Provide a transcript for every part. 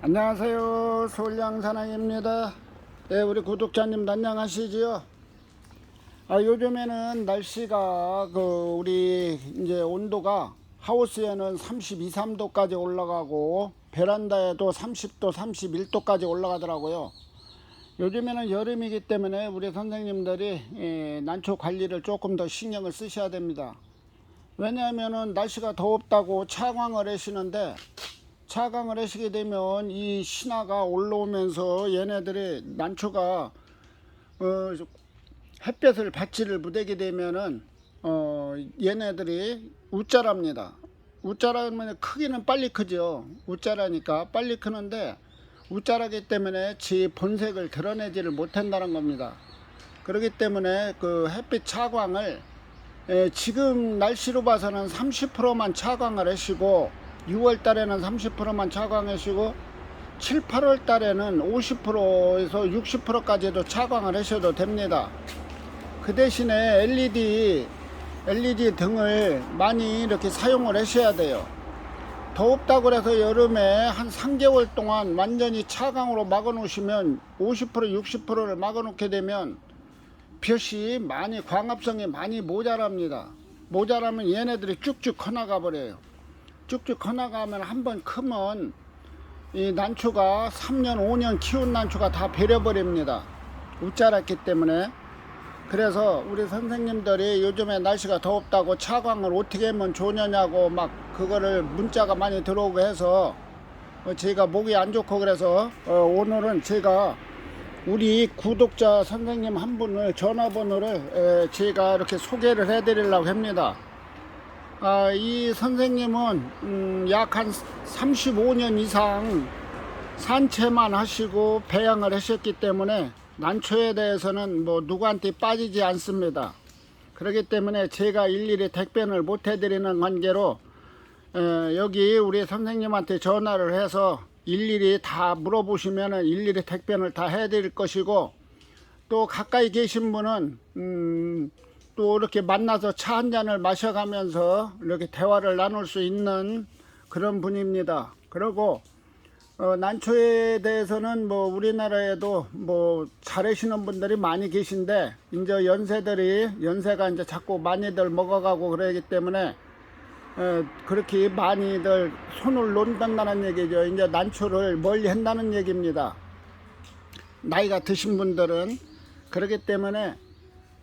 안녕하세요. 서울양사랑입니다. 네, 우리 구독자님 안녕하시지요? 아, 요즘에는 날씨가 그 우리 이제 온도가 하우스에는 32, 3도까지 올라가고 베란다에도 30도, 31도까지 올라가더라고요. 요즘에는 여름이기 때문에 우리 선생님들이 예, 난초 관리를 조금 더 신경을 쓰셔야 됩니다. 왜냐하면은 날씨가 더웠다고 차광을 하시는데 차광을 하시게 되면 이 신화가 올라오면서 얘네들이 난초가 어, 햇볕을 받지를 못하게 되면은 어, 얘네들이 웃자랍니다. 웃자라면 크기는 빨리 크죠. 웃자라니까 빨리 크는데 웃자라기 때문에 지 본색을 드러내지를 못한다는 겁니다. 그렇기 때문에 그 햇빛 차광을 에, 지금 날씨로 봐서는 30%만 차광을 하시고 6월 달에는 30%만 차광하시고 7, 8월 달에는 50%에서 60%까지도 차광을 하셔도 됩니다. 그 대신에 LED LED 등을 많이 이렇게 사용을 하셔야 돼요. 덥다고 해서 여름에 한 3개월 동안 완전히 차광으로 막아 놓으시면 50% 60%를 막아 놓게 되면 볕이 많이 광합성이 많이 모자랍니다. 모자라면 얘네들이 쭉쭉 커나가 버려요. 쭉쭉 커나가면 한 번 크면 이 난초가 3년 5년 키운 난초가 다 베려버립니다. 웃자랐기 때문에 그래서 우리 선생님들이 요즘에 날씨가 더웠다고 차광을 어떻게 하면 좋냐냐고 막 그거를 문자가 많이 들어오고 해서 어, 제가 목이 안 좋고 그래서 어, 오늘은 제가 우리 구독자 선생님 한 분을 전화번호를 에, 제가 이렇게 소개를 해드리려고 합니다. 아, 이 선생님은 음, 약한 35년 이상 산채만 하시고 배양을 하셨기 때문에 난초에 대해서는 뭐 누구한테 빠지지 않습니다. 그렇기 때문에 제가 일일이 택변을 못 해드리는 관계로 에, 여기 우리 선생님한테 전화를 해서 일일이 다 물어보시면은 일일이 택변을 다 해드릴 것이고 또 가까이 계신 분은 음, 또 이렇게 만나서 차 한 잔을 마셔가면서 이렇게 대화를 나눌 수 있는 그런 분입니다. 그리고 어, 난초에 대해서는 뭐 우리나라에도 뭐 잘하시는 분들이 많이 계신데 이제 연세들이 연세가 이제 자꾸 많이들 먹어가고 그러기 때문에 어, 그렇게 많이들 손을 놓는다는 얘기죠. 이제 난초를 멀리 한다는 얘기입니다. 나이가 드신 분들은 그렇기 때문에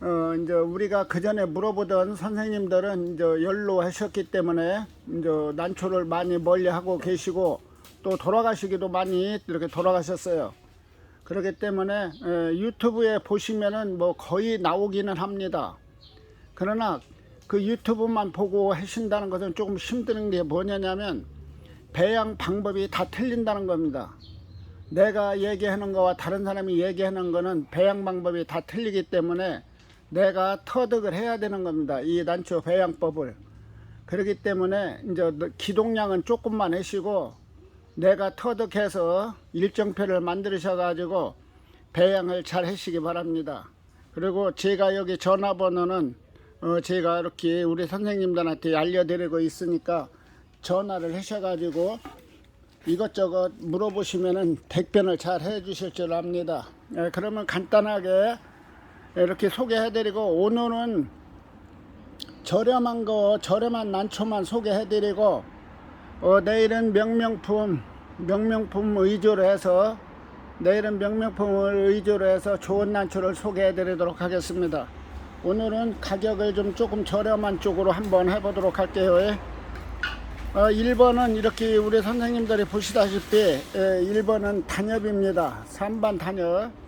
어 이제 우리가 그 전에 물어보던 선생님들은 이제 연로하셨기 때문에 이제 난초를 많이 멀리 하고 계시고 또 돌아가시기도 많이 이렇게 돌아가셨어요. 그렇기 때문에 에, 유튜브에 보시면은 뭐 거의 나오기는 합니다. 그러나 그 유튜브만 보고 하신다는 것은 조금 힘드는 게 뭐냐면 배양 방법이 다 틀린다는 겁니다. 내가 얘기하는 거와 다른 사람이 얘기하는 거는 배양 방법이 다 틀리기 때문에 내가 터득을 해야 되는 겁니다. 이 난초 배양법을. 그렇기 때문에 이제 기동량은 조금만 하시고 내가 터득해서 일정표를 만드셔 가지고 배양을 잘 하시기 바랍니다. 그리고 제가 여기 전화번호는 어 제가 이렇게 우리 선생님들한테 알려드리고 있으니까 전화를 하셔 가지고 이것저것 물어보시면은 답변을 잘 해주실 줄 압니다. 예, 그러면 간단하게 이렇게 소개해드리고 오늘은 저렴한 거 저렴한 난초만 소개해드리고 어, 내일은 명명품 명명품 위주로 해서 내일은 명명품을 위주로 해서 좋은 난초를 소개해드리도록 하겠습니다. 오늘은 가격을 좀 조금 저렴한 쪽으로 한번 해보도록 할게요. 예. 어, 1번은 이렇게 우리 선생님들이 보시다시피 예, 1번은 단엽입니다. 3반 단엽.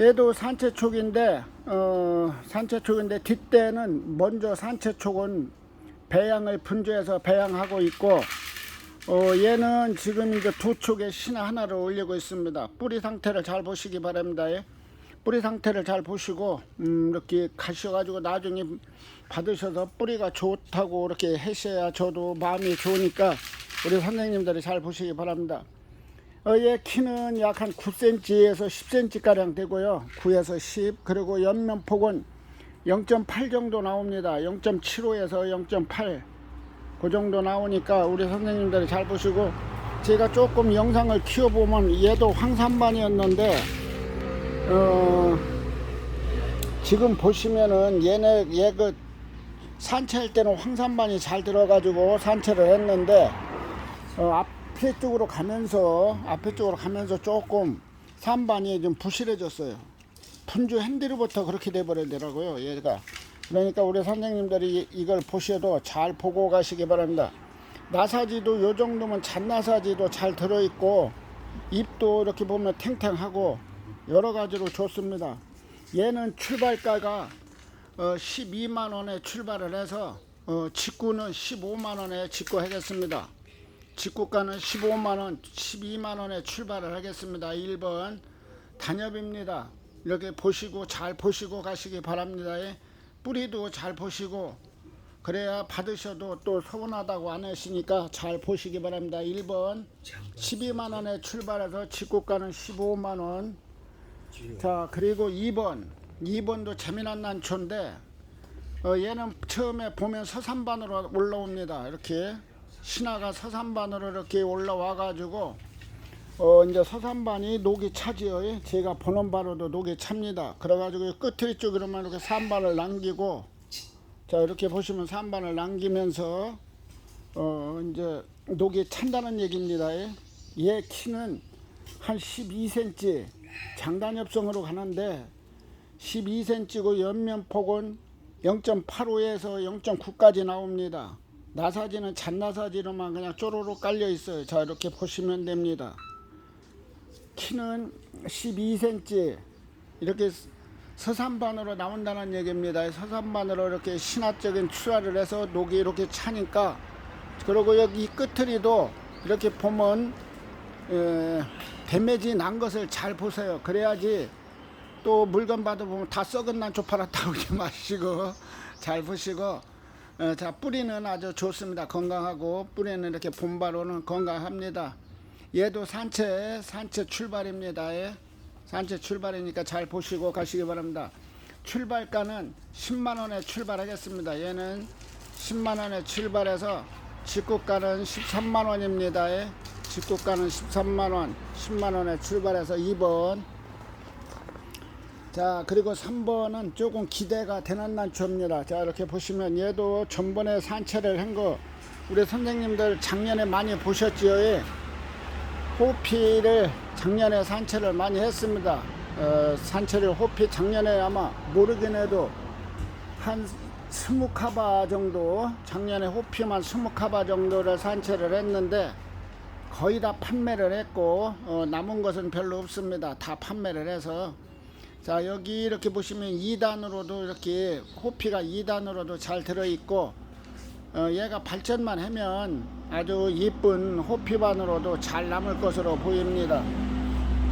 얘도 산채촉인데 어, 산채촉인데 뒷대는 먼저 산채촉은 배양을 분주해서 배양하고 있고 어, 얘는 지금 이제 두 촉에 신화 하나를 올리고 있습니다. 뿌리 상태를 잘 보시기 바랍니다. 예. 뿌리 상태를 잘 보시고 음, 이렇게 가셔가지고 나중에 받으셔서 뿌리가 좋다고 이렇게 하셔야 저도 마음이 좋으니까 우리 선생님들이 잘 보시기 바랍니다. 어, 얘 키는 약 한 9cm에서 10cm 가량 되고요. 9에서 10 그리고 옆면폭은 0.8 정도 나옵니다. 0.75에서 0.8 그 정도 나오니까 우리 선생님들이 잘 보시고 제가 조금 영상을 키워보면 얘도 황산반이었는데 어, 지금 보시면은 얘네 얘 그 산채할 때는 황산반이 잘 들어가지고 산채를 했는데 어, 앞 에 쪽으로 가면서 앞에 쪽으로 가면서 조금 산반이 좀 부실해졌어요. 분주 핸들부터 그렇게 돼버리더라고요. 얘가 그러니까 우리 선생님들이 이- 이걸 보셔도 잘 보고 가시기 바랍니다. 나사지도 요 정도면 잔나사지도 잘 들어있고 잎도 이렇게 보면 탱탱하고 여러 가지로 좋습니다. 얘는 출발가가 어, 12만 원에 출발을 해서 어, 직구는 15만 원에 직구하겠습니다. 직구가는 15만 원, 12만 원에 출발을 하겠습니다. 1번 단엽입니다. 이렇게 보시고 잘 보시고 가시기 바랍니다. 예. 뿌리도 잘 보시고 그래야 받으셔도 또 서운하다고 안 하시니까 잘 보시기 바랍니다. 1번 12만 원에 출발해서 직구가는 15만 원. 자 그리고 2번 2번도 재미난 난초인데 어, 얘는 처음에 보면 서산반으로 올라옵니다. 이렇게 신화가 서산반으로 이렇게 올라와 가지고 어 이제 서산반이 녹이 차지요. 제가 보는 바로도 녹이 찹니다. 그래가지고 끝을 쪽으로만 이렇게 산반을 남기고 자 이렇게 보시면 산반을 남기면서 어 이제 녹이 찬다는 얘기입니다. 예. 얘 키는 한 12cm 장단엽성으로 가는데 12cm고 옆면폭은 0.85에서 0.9까지 나옵니다. 나사지는 잔나사지로만 그냥 쪼로록 깔려 있어요. 자 이렇게 보시면 됩니다. 키는 12cm 이렇게 서산반으로 나온다는 얘기입니다. 서산반으로 이렇게 신화적인 출하를 해서 녹이 이렇게 차니까 그리고 여기 이 끝트리도 이렇게 보면 에, 데미지 난 것을 잘 보세요. 그래야지 또 물건 받아보면 다 썩은 난초 팔았다고 하지 마시고 잘 보시고 어, 자 뿌리는 아주 좋습니다. 건강하고 뿌리는 이렇게 본바로는 건강합니다. 얘도 산채 산채 출발입니다. 예. 산채 출발이니까 잘 보시고 가시기 바랍니다. 출발가는 10만 원에 출발하겠습니다. 얘는 10만 원에 출발해서 직구가는 13만 원입니다. 예. 직구가는 13만 원, 10만 원에 출발해서 2번. 자 그리고 3번은 조금 기대가 되는 난초입니다. 자 이렇게 보시면 얘도 전번에 산채를 한 거 우리 선생님들 작년에 많이 보셨지요. 예. 호피를 작년에 산채를 많이 했습니다. 어, 산채를 호피 작년에 아마 모르긴 해도 한 스무 카바 정도 작년에 호피만 스무 카바 정도를 산채를 했는데 거의 다 판매를 했고 어, 남은 것은 별로 없습니다. 다 판매를 해서 자 여기 이렇게 보시면 2단으로도 이렇게 호피가 2단으로도 잘 들어있고 어, 얘가 발전만 하면 아주 이쁜 호피반으로도 잘 남을 것으로 보입니다.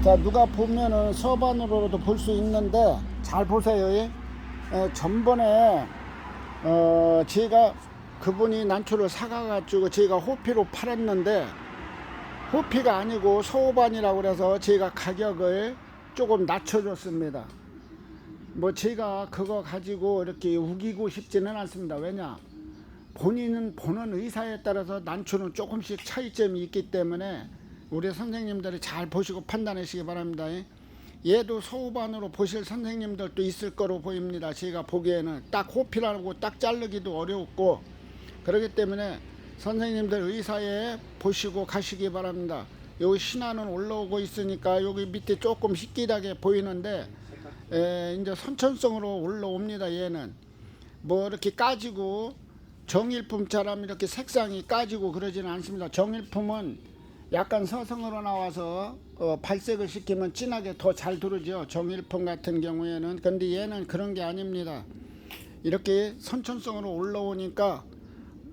자 누가 보면은 서반으로도 볼 수 있는데 잘 보세요. 예? 에, 전번에 어, 제가 그분이 난초를 사가가지고 제가 호피로 팔았는데 호피가 아니고 소반이라고 그래서 제가 가격을 조금 낮춰줬습니다. 뭐 제가 그거 가지고 이렇게 우기고 싶지는 않습니다. 왜냐? 본인은 보는 의사에 따라서 난초는 조금씩 차이점이 있기 때문에 우리 선생님들이 잘 보시고 판단하시기 바랍니다. 얘도 소우반으로 보실 선생님들도 있을 거로 보입니다. 제가 보기에는 딱 호피라고 딱 자르기도 어렵고 그렇기 때문에 선생님들 의사에 보시고 가시기 바랍니다. 여기 신화는 올라오고 있으니까 여기 밑에 조금 희끼하게 보이는데 에, 이제 선천성으로 올라옵니다. 얘는 뭐 이렇게 까지고 정일품처럼 이렇게 색상이 까지고 그러지는 않습니다. 정일품은 약간 서성으로 나와서 어, 발색을 시키면 진하게 더잘 들어오죠. 정일품 같은 경우에는 근데 얘는 그런 게 아닙니다. 이렇게 선천성으로 올라오니까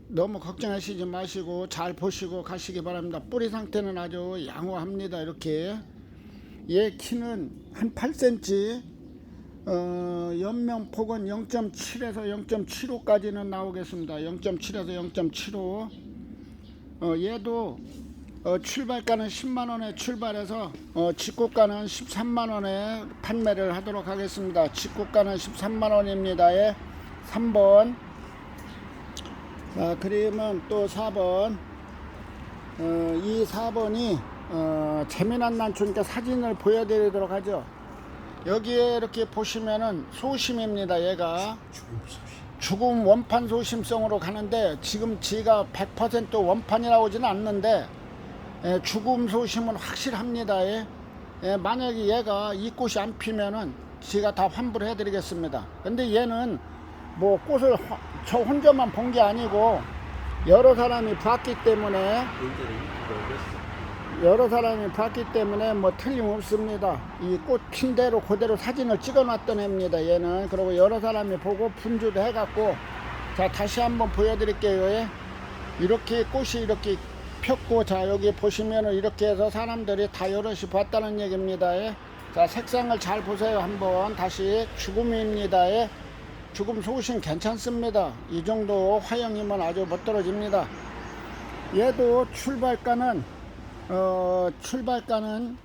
너무 걱정하시지 마시고 잘 보시고 가시기 바랍니다. 뿌리 상태는 아주 양호합니다. 이렇게 얘 키는 한 8cm 어, 연명폭은 0.7에서 0.75까지는 나오겠습니다. 0.7에서 0.75. 어, 얘도 어, 출발가는 10만 원에 출발해서 어, 직구가는 13만 원에 판매를 하도록 하겠습니다. 직구가는 13만 원입니다. 예. 3번. 자, 그러면 또 4번. 어, 이 4번이 어, 재미난 난초니까 사진을 보여드리도록 하죠. 여기에 이렇게 보시면은 소심입니다. 얘가 죽음 원판 소심성으로 가는데 지금 지가 100% 원판이라고지는 않는데 예, 죽음 소심은 확실합니다. 예. 예, 만약에 얘가 이 꽃이 안 피면은 지가 다 환불해 드리겠습니다. 근데 얘는 뭐 꽃을 화- 저 혼자만 본 게 아니고 여러 사람이 봤기 때문에 여러 사람이 봤기 때문에 뭐 틀림없습니다. 이 꽃 핀 대로 그대로 사진을 찍어 놨던 애입니다. 얘는 그리고 여러 사람이 보고 분주도 해갖고 자 다시 한번 보여드릴게요. 예. 이렇게 꽃이 이렇게 폈고 자 여기 보시면은 이렇게 해서 사람들이 다 여럿이 봤다는 얘기입니다. 예. 자 색상을 잘 보세요. 한번 다시 죽음입니다. 예. 죽음 소신 괜찮습니다. 이 정도 화형이면 아주 못 떨어집니다. 얘도 출발가는 어, 출발가는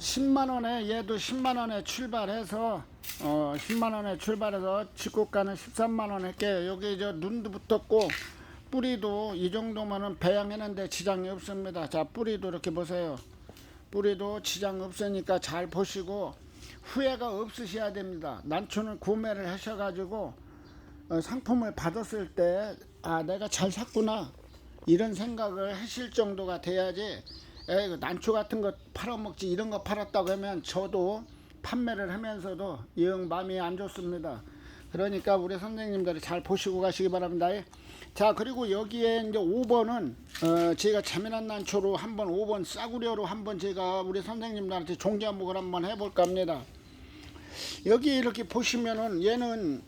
10만 원에 얘도 10만 원에 출발해서 어, 10만 원에 출발해서 직구가는 13만 원 할게요. 여기 저 눈도 붙었고 뿌리도 이 정도면은 배양했는데 지장이 없습니다. 자 뿌리도 이렇게 보세요. 뿌리도 지장 없으니까 잘 보시고 후회가 없으셔야 됩니다. 난초는 구매를 하셔가지고 어, 상품을 받았을 때 아 내가 잘 샀구나 이런 생각을 하실 정도가 돼야지 에이 그 난초 같은 거 팔아먹지 이런 거 팔았다고 하면 저도 판매를 하면서도 영 마음이 안 좋습니다. 그러니까 우리 선생님들이 잘 보시고 가시기 바랍니다. 자 그리고 여기에 이제 5번은 어, 제가 재미난 난초로 한번 5번 싸구려로 한번 제가 우리 선생님들한테 종지 한목을 한번 해볼까 합니다. 여기 이렇게 보시면은 얘는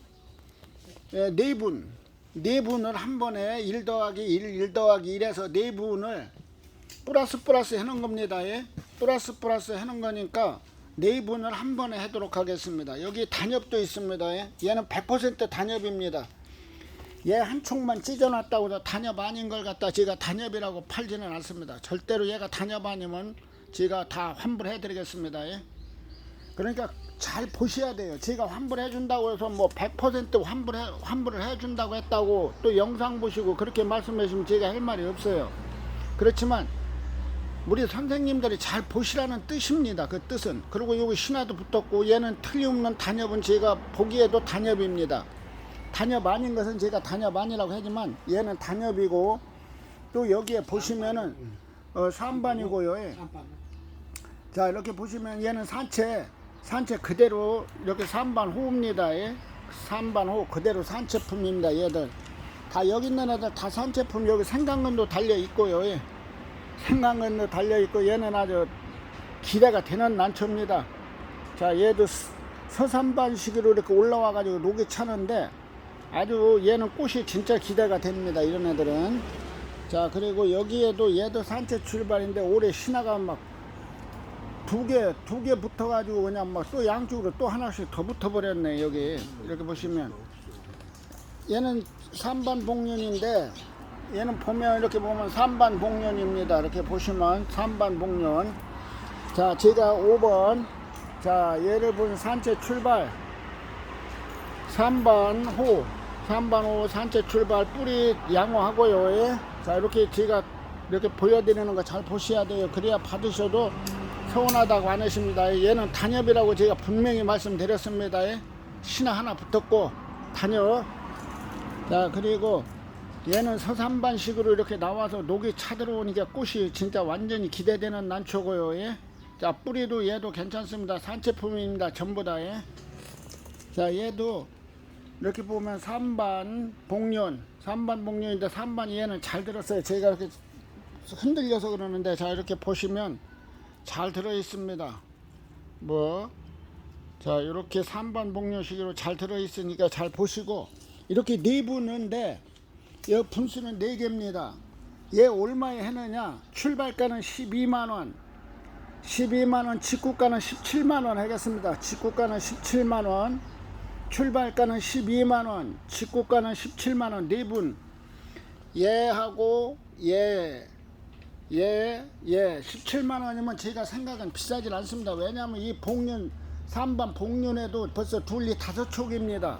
예, 네 분, 네 분을 한 번에 1 더하기 1, 1 더하기 1에서 네 분을 플러스 플러스 해놓은 겁니다. 예? 플러스 플러스 해놓은 거니까 네 분을 한 번에 하도록 하겠습니다. 여기 단엽도 있습니다. 예? 얘는 100% 단엽입니다. 얘 한 총만 찢어놨다고 해서 단엽 아닌 걸 갖다 제가 단엽이라고 팔지는 않습니다. 절대로 얘가 단엽 아니면 제가 다 환불해 드리겠습니다. 예? 그러니까 잘 보셔야 돼요. 제가 환불해 준다고 해서 뭐 100% 환불해 환불을 해 준다고 했다고 또 영상 보시고 그렇게 말씀해 주시면 제가 할 말이 없어요. 그렇지만 우리 선생님들이 잘 보시라는 뜻입니다. 그 뜻은. 그리고 여기 신화도 붙었고 얘는 틀림없는 단엽은 제가 보기에도 단엽입니다. 단엽 아닌 것은 제가 단엽 아니라고 하지만 얘는 단엽이고 또 여기에 보시면은 어, 산반이고요. 예. 자 이렇게 보시면 얘는 산채 산채 그대로 이렇게 산반 호입니다. 예. 산반 호 그대로 산채품입니다. 얘들 다 여기 있는 애들 다 산채품 여기 생강근도 달려 있고요. 예. 생강근도 달려 있고 얘는 아주 기대가 되는 난초입니다. 자 얘도 스- 서산반식으로 이렇게 올라와 가지고 녹이 차는데 아주 얘는 꽃이 진짜 기대가 됩니다. 이런 애들은 자 그리고 여기에도 얘도 산채 출발인데 올해 신화가 막 두 개, 두 개 붙어가지고 그냥 막 또 양쪽으로 또 하나씩 더 붙어버렸네, 여기. 이렇게 보시면. 얘는 삼반 복륜인데, 얘는 보면 이렇게 보면 삼반 복륜입니다. 이렇게 보시면 삼반 복륜. 자, 제가 5번. 자, 얘를 보면 산채 출발. 3반 호. 3반 호 산채 출발 뿌리 양호하고요. 예. 자, 이렇게 제가 이렇게 보여드리는 거 잘 보셔야 돼요. 그래야 받으셔도 서운하다고 안 하십니다. 얘는 단엽이라고 제가 분명히 말씀드렸습니다. 예. 신화 하나 붙었고 단엽. 자 그리고 얘는 서산반식으로 이렇게 나와서 녹이 차들어오니까 꽃이 진짜 완전히 기대되는 난초고요. 예. 자 뿌리도 얘도 괜찮습니다. 산채품입니다. 전부 다. 예. 자 얘도 이렇게 보면 3반 복륜 3반 복륜인데 3반 얘는 잘 들었어요. 제가 이렇게 흔들려서 그러는데 자 이렇게 보시면 잘 들어 있습니다. 뭐, 자, 이렇게 3번 복료식으로 잘 들어 있으니까 잘 보시고, 이렇게 네 분인데, 이 분수는 네 개입니다. 얘 얼마에 해느냐? 출발가는 12만원, 12만원, 직구가는 17만원 하겠습니다. 직구가는 17만원, 출발가는 12만원, 직구가는 17만원, 네 분. 얘하고 얘, 예, 예, 17만 원이면 제가 생각은 비싸질 않습니다. 왜냐하면 이 복륜, 3반 복륜에도 벌써 둘리 다섯 촉입니다.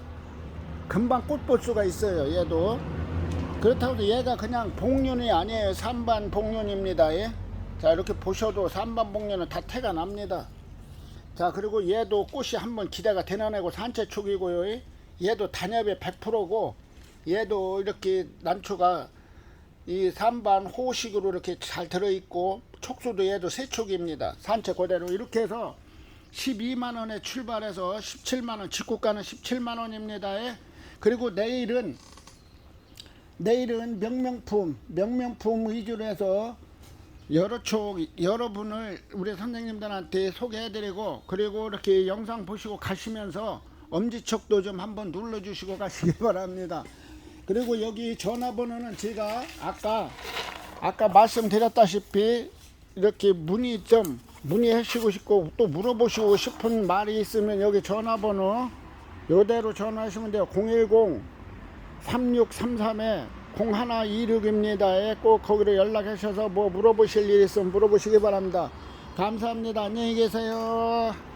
금방 꽃볼 수가 있어요, 얘도. 그렇다고 해서 얘가 그냥 복륜이 아니에요. 삼반 복륜입니다. 예? 자 이렇게 보셔도 삼반 복륜은 다 태가 납니다. 자 그리고 얘도 꽃이 한번 기대가 되나내고 산채축이고요. 예? 얘도 단엽의 100%고 얘도 이렇게 난초가 이 삼반 호식으로 이렇게 잘 들어있고 촉수도 얘도 세촉입니다. 산채 그대로 이렇게 해서 12만 원에 출발해서 17만 원 직구가는 17만 원입니다. 예? 그리고 내일은 내일은 명명품 명명품 위주로 해서 여러 쪽 여러분을 우리 선생님들한테 소개해드리고 그리고 이렇게 영상 보시고 가시면서 엄지척도 좀 한번 눌러주시고 가시기 바랍니다. 그리고 여기 전화번호는 제가 아까 아까 말씀드렸다시피 이렇게 문의 좀 문의하시고 싶고 또 물어보시고 싶은 말이 있으면 여기 전화번호 요대로 전화하시면 돼요. 010 3633에 0126입니다. 꼭 거기로 연락하셔서 뭐 물어보실 일 있으면 물어보시기 바랍니다. 감사합니다. 안녕히 계세요.